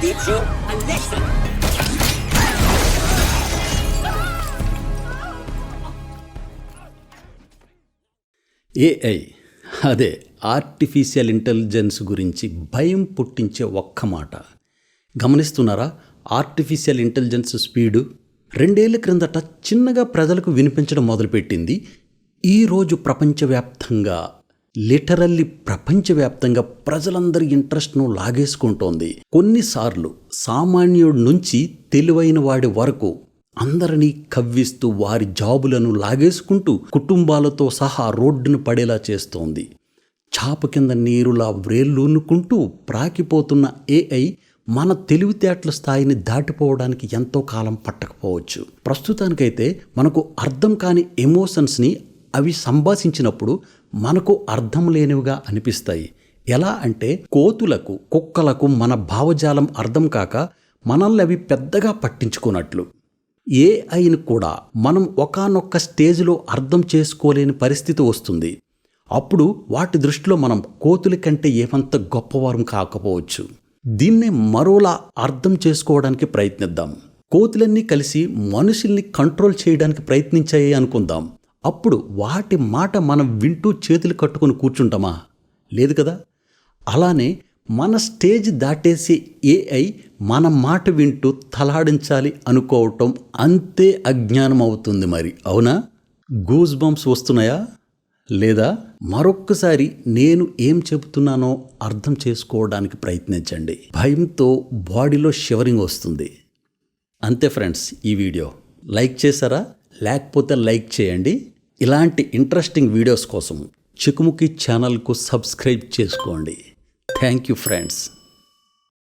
teach you a lesson. AI అదే artificial intelligence గురించి భయం పుట్టించే ఒక్క మాట. గమనిస్తున్నారా? ఆర్టిఫిషియల్ ఇంటెలిజెన్స్ స్పీడు రెండేళ్ళ క్రిందట చిన్నగా ప్రజలకు వినిపించడం మొదలుపెట్టింది. ఈరోజు ప్రపంచవ్యాప్తంగా లిటరల్లీ ప్రపంచవ్యాప్తంగా ప్రజలందరి ఇంట్రెస్ట్ను లాగేసుకుంటోంది. కొన్నిసార్లు సామాన్యుడి నుంచి తెలివైన వాడి వరకు అందరినీ కవ్విస్తూ వారి జాబులను లాగేసుకుంటూ కుటుంబాలతో సహా రోడ్డును పడేలా చేస్తోంది. చాప కింద నీరులా వ్రేళ్ళూనుకుంటూ ప్రాకిపోతున్న ఏఐ మన తెలివితేటల స్థాయిని దాటిపోవడానికి ఎంతో కాలం పట్టకపోవచ్చు. ప్రస్తుతానికైతే మనకు అర్థం కాని ఎమోషన్స్ని అవి సంభాషించినప్పుడు మనకు అర్థం లేనివిగా అనిపిస్తాయి. ఎలా అంటే కోతులకు కుక్కలకు మన భావజాలం అర్థం కాక మనల్ని అవి పెద్దగా పట్టించుకున్నట్లు ఏఐని కూడా మనం ఒకానొక్క స్టేజ్లో అర్థం చేసుకోలేని పరిస్థితి వస్తుంది. అప్పుడు వాటి దృష్టిలో మనం కోతుల కంటే ఏమంత గొప్పవారం కాకపోవచ్చు. దీన్నే మరోలా అర్థం చేసుకోవడానికి ప్రయత్నిద్దాం. కోతులన్నీ కలిసి మనుషుల్ని కంట్రోల్ చేయడానికి ప్రయత్నించాయి అనుకుందాం. అప్పుడు వాటి మాట మనం వింటూ చేతులు కట్టుకొని కూర్చుంటామా? లేదు కదా? అలానే మన స్టేజ్ దాటేసి ఏఐ మన మాట వింటూ తలాడించాలి అనుకోవటం అంతే అజ్ఞానం అవుతుంది మరి. అవునా? గూస్ బంప్స్ వస్తున్నాయా? లేదా మరొక్కసారి నేను ఏం చెబుతున్నానో అర్థం చేసుకోవడానికి ప్రయత్నించండి. భయంతో బాడీలో షివరింగ్ వస్తుంది. అంతే ఫ్రెండ్స్ ఈ వీడియో. లైక్ చేశారా? లేకపోతే లైక్ చేయండి. ఇలాంటి ఇంట్రెస్టింగ్ వీడియోస్ కోసం చికుముకి ఛానల్కు సబ్స్క్రైబ్ చేసుకోండి. Thank you friends